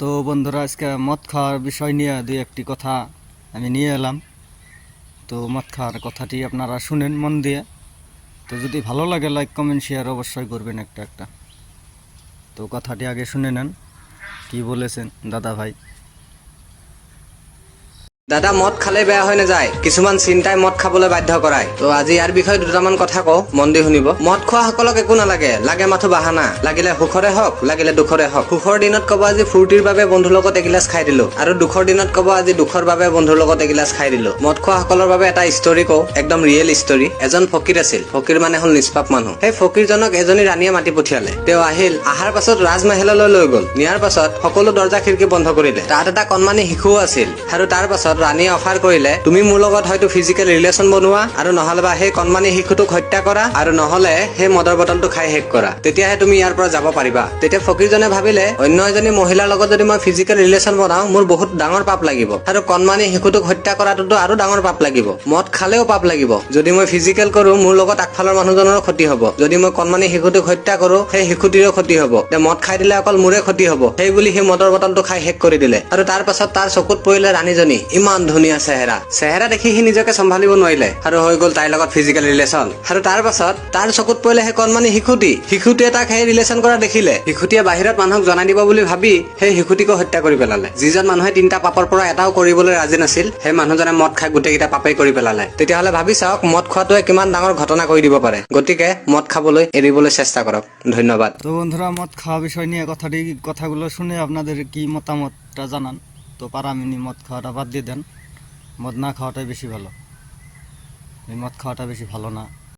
তো বন্ধুরা, আজকে মদ খাওয়ার বিষয় নিয়ে দুই একটি কথা আমি নিয়ে এলাম। তো মদ খাওয়ার কথাটি আপনারা শুনেন মন দিয়ে। তো যদি ভালো লাগে লাইক কমেন্ট শেয়ার অবশ্যই করবেন একটা একটা। তো কথাটি আগে শুনে নেন। কি বলেছেন দাদা ভাই? দাদা, মদ খালে বেয়া হৈ নাযায়। কিছুমান চিন্তাই মদ খাবলৈ বাধ্য কৰায়। তো আজি ইয়াৰ বিষয়ে দুটামান কথা কওঁ, মন দি শুনিব। মদ খোৱা সকলক একো নালাগে, লাগে মাথো বাহানা। লাগিলে সুখৰে হওক, লাগিলে দুখৰে হওক। সুখৰ দিনত ক'ব আজি ফূৰ্তিৰ বাবে বন্ধুৰ লগত এগিলাচ খাই দিলো। আৰু দুখৰ দিনত ক'ব আজি দুখৰ বাবে বন্ধুৰ লগত এগিলাচ খাই দিলো। মদ খোৱা সকলৰ বাবে এটা ষ্টৰী কওঁ, একদম ৰিয়েল ষ্টৰী এজন ফকীৰ আছিল। ফকীৰ মানে হ'ল নিষ্পাপ মানুহ। সেই ফকীৰজনক এজনী ৰাণীয়ে মাতি পঠিয়ালে। তেওঁ আহিল, আহাৰ পাছত ৰাজমহললৈ লৈ গ'ল। নিয়াৰ পাছত সকলো দৰ্জা খিৰিকী বন্ধ কৰিলে তাত এটা কণমানি শিশুও আছিল। আৰু তাৰ পাছত ৰাণীয়ে অফাৰ কৰিলে, তুমি মোৰ লগত হয়তো ফিজিকেল ৰিলেশ্যন বনোৱা আৰু নহলে বা সেই কণমানি শিশুটোক হত্যা কৰা আৰু নহলে সেই মদৰ বটলটো খাই শেষ কৰা। তেতিয়াহে তুমি ইয়াৰ পৰা যাব পাৰিবা। তেতিয়া ফকীৰজনে ভাবিলে, অন্য এজনী মহিলাৰ লগত যদি মই ফিজিকেল ৰিলেশ্যন বনাওঁ, মোৰ বহুত ডাঙৰ পাপ লাগিব। আৰু কণমানি শিশুটোক হত্যা কৰাটোতো আৰু ডাঙৰ পাপ লাগিব। মদ খালেও পাপ লাগিব। যদি মই ফিজিকেল কৰো, মোৰ লগত আগফালৰ মানুহজনৰো ক্ষতি হ'ব। যদি মই কণমানি শিশুটোক হত্যা কৰো, সেই শিশুটিৰো ক্ষতি হ'ব। মদ খাই দিলে অকল মোৰে ক্ষতি হ'ব। সেই বুলি সেই মদৰ বটলটো খাই শেষ কৰি দিলে। আৰু তাৰ পাছত তাৰ চকুত পৰিলে ৰাণীজনী। ইমান ধুনীয়া চেহেৰা। চেহেৰা দেখি সি নিজকে চম্ভালিব নোৱাৰিলে। আৰু হৈ গ'ল তাইৰ লগত ফিজিকেল ৰিলেশ্যন আৰু তাৰ পাছত তাৰ চকুত পৰিলে সেই কণমানি শিশুটি। শিশুটিয়ে তাক সেই ৰিলেশ্যন কৰা দেখিলে। শিশুটিয়ে বাহিৰত মানুহক জনাই দিব বুলি ভাবি সেই শিশুটিকো হত্যা কৰি পেলালে। যিজন মানুহে তিনিটা পাপৰ পৰা এটাও কৰিবলৈ ৰাজি নাছিল, সেই মানুহজনে মদ খাই গোটেইকেইটা পাপেই কৰি পেলালে। তেতিয়াহ'লে ভাবি চাওক, মদ খোৱাটোৱে কিমান ডাঙৰ ঘটনা কৰি দিব পাৰে। গতিকে মদ খাবলৈ এৰিবলৈ চেষ্টা কৰক। ধন্যবাদ। তো বন্ধুরা, মদ খাওয়া বিষয় নিয়ে কথাটি কথাগুলো শুনে আপনাদের কি মতামতটা জানান? তো পারামিনি মদ খাওয়াটা বাদ দিয়ে দেন। মদ না খাওয়াটাই বেশি ভালো। এই মদ খাওয়াটা বেশি ভালো না।